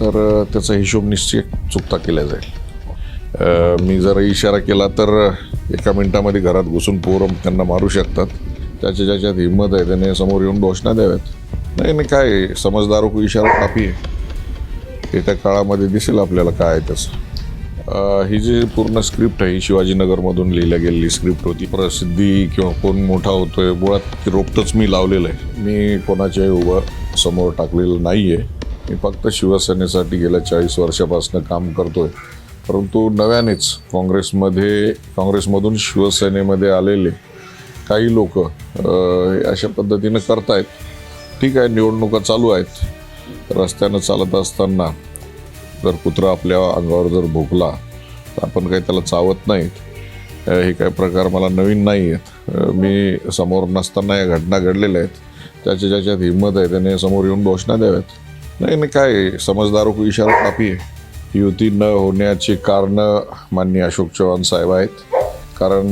तर त्याचा हिशोब निश्चित चुकता केला जाईल. मी जर इशारा केला तर एका मिनिटामध्ये घरात घुसून पोरं त्यांना मारू शकतात. त्याच्या ज्याच्यात हिंमत आहे त्याने समोर येऊन घोषणा द्याव्यात. नाही नाही काय समजदार समजदारो को इशारा काफी आहे. येत्या काळामध्ये दिसेल आपल्याला काय आहे त्याचं. ही जी पूर्ण स्क्रिप्ट आहे ही शिवाजीनगरमधून लिहिल्या गेलेली स्क्रिप्ट होती. प्रसिद्धी किंवा कोण मोठा होतोय मुळात ती मी लावलेलं आहे. मी कोणाच्याही उभं समोर टाकलेलं नाही आहे मी फक्त शिवसेनेसाठी गेल्या चाळीस वर्षापासून काम करतोय. परंतु नव्यानेच काँग्रेसमध्ये काँग्रेसमधून शिवसेनेमध्ये आलेले काही लोक अशा पद्धतीनं करतायत. ठीक आहे निवडणुका चालू आहेत. रस्त्यानं चालत असताना जर कुत्रा आपल्या अंगावर जर भोकला तर आपण काही त्याला चावत नाहीत. हे काही प्रकार मला नवीन नाही आहेत मी समोर नसताना या घटना घडलेल्या आहेत. त्याच्या ज्याच्यात हिंमत आहे त्याने समोर येऊन घोषणा द्याव्यात. नाही नाही काय समजदार को इशारा कापी आहे युती न होण्याची कारणं माननीय अशोक चव्हाण साहेब आहेत. कारण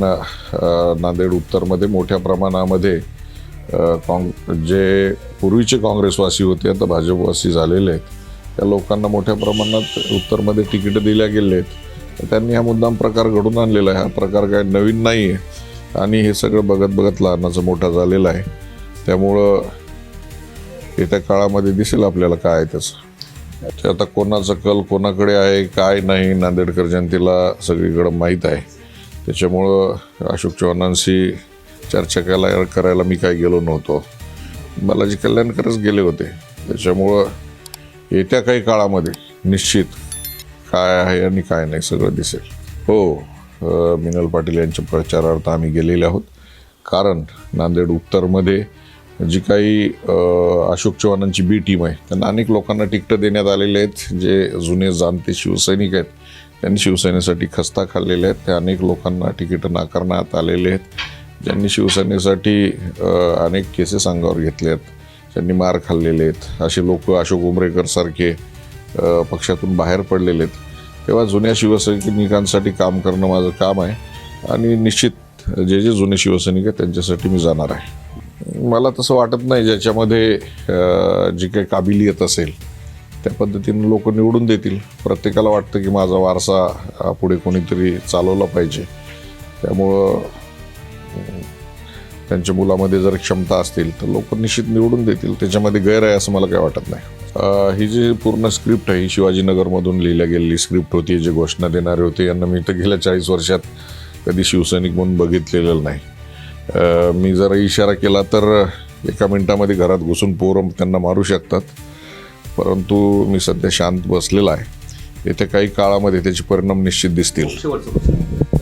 नांदेड उत्तरमध्ये मोठ्या प्रमाणामध्ये काँग जे पूर्वीचे काँग्रेसवासी होते आता भाजपवासी झालेले आहेत. त्या लोकांना मोठ्या प्रमाणात उत्तरमध्ये तिकीटं दिल्या गेले आहेत तर त्यांनी हा मुद्दाम प्रकार घडून आणलेला आहे. हा प्रकार काय नवीन नाही आहे आणि हे सगळं बघत बघत लहानाचं मोठा झालेला आहे. त्यामुळं येत्या काळामध्ये दिसेल आपल्याला काय आहे त्याचं. ते आता कोणाचा कल कोणाकडे आहे काय नाही नांदेडकर जनतेला सगळीकडं माहीत आहे. त्याच्यामुळं अशोक चव्हाणांशी चर्चा करायला करायला मी काय गेलो नव्हतो. बालाजी कल्याणकरच गेले होते. त्याच्यामुळं येत्या काही काळामध्ये निश्चित काय आहे आणि काय नाही सगळं दिसेल. हो मिनल पाटील यांच्या प्रचारार्थ आम्ही गेलेले आहोत. कारण नांदेड उत्तरमध्ये जी काही अशोक चव्हाणांची बी टीम आहे त्यांना अनेक लोकांना तिकटं देण्यात आलेले आहेत जे जुने जाणते शिवसैनिक आहेत त्यांनी शिवसेनेसाठी खस्ता खाल्लेले आहेत त्या अनेक लोकांना तिकीटं नाकारण्यात आलेले आहेत ज्यांनी शिवसेनेसाठी अनेक केसेस अंगावर घेतले आहेत ज्यांनी मार खाल्लेले आहेत असे लोक अशोक उमरेकरसारखे पक्षातून बाहेर पडलेले आहेत. तेव्हा जुन्या शिवसैनिकांसाठी काम करणं माझं काम आहे आणि निश्चित जे जे जुने शिवसैनिक आहेत त्यांच्यासाठी मी जाणार आहे. मला तसं वाटत नाही ज्याच्यामध्ये जी काही काबिलियत असेल त्या पद्धतीनं लोक निवडून देतील. प्रत्येकाला वाटतं की माझा वारसा पुढे कोणीतरी चालवला पाहिजे. त्यामुळं त्यांच्या मुलामध्ये जर क्षमता असतील तर लोक निश्चित निवडून देतील. त्याच्यामध्ये गैर आहे असं मला काही वाटत नाही. ही जी पूर्ण स्क्रिप्ट आहे ही शिवाजीनगरमधून लिहिल्या गेलेली स्क्रिप्ट होती जे घोषणा देणारे होते यांना मी तर गेल्या चाळीस वर्षात कधी शिवसैनिक म्हणून बघितलेलं नाही. मी जर इशारा केला तर एका मिनिटामध्ये घरात घुसून पोरं त्यांना मारू शकतात. परंतु मी सध्या शांत बसलेला आहे. येत्या काही काळामध्ये त्याचे परिणाम निश्चित दिसतील.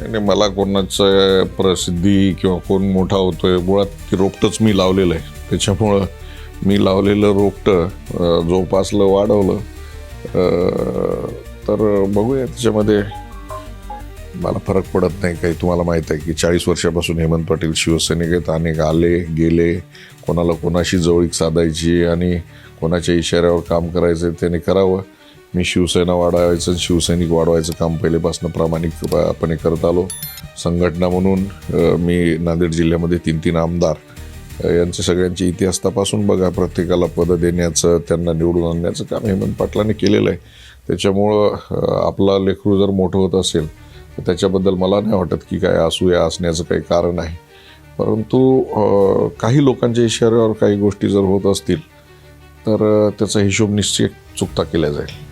आणि मला कोणाचं प्रसिद्धी किंवा कोण मोठा होतोय मुळात रोपटंच मी लावलेलं आहे. त्याच्यामुळं मी लावलेलं रोपटं जोपासलं वाढवलं. तर बघूया त्याच्यामध्ये मला फरक पडत नाही काही. तुम्हाला माहीत आहे की चाळीस वर्षापासून हेमंत पाटील शिवसैनिक आहेत. अनेक आले गेले. कोणाला कोणाशी जवळीक साधायची आणि कोणाच्या इशाऱ्यावर काम करायचं त्याने करावं. मी शिवसेना वाढवायचं आणि शिवसैनिक वाढवायचं काम पहिलेपासून प्रामाणिकपणे करत आलो. संघटना म्हणून मी नांदेड जिल्ह्यामध्ये तीन तीन आमदार यांचे सगळ्यांचे इतिहास तपासून बघा. प्रत्येकाला पदं देण्याचं त्यांना निवडून आणण्याचं काम हेमंत पाटलांनी केलेलं आहे. त्याच्यामुळं आपला लेखरू जर मोठं होत असेल त्याच्याबद्दल मला नाही वाटत की काय असूया असण्याचं काही कारण आहे. परंतु काही लोकांच्या इशाऱ्यावर काही गोष्टी जर होत असतील तर त्याचा हिशोब निश्चित चुकता केला जाईल.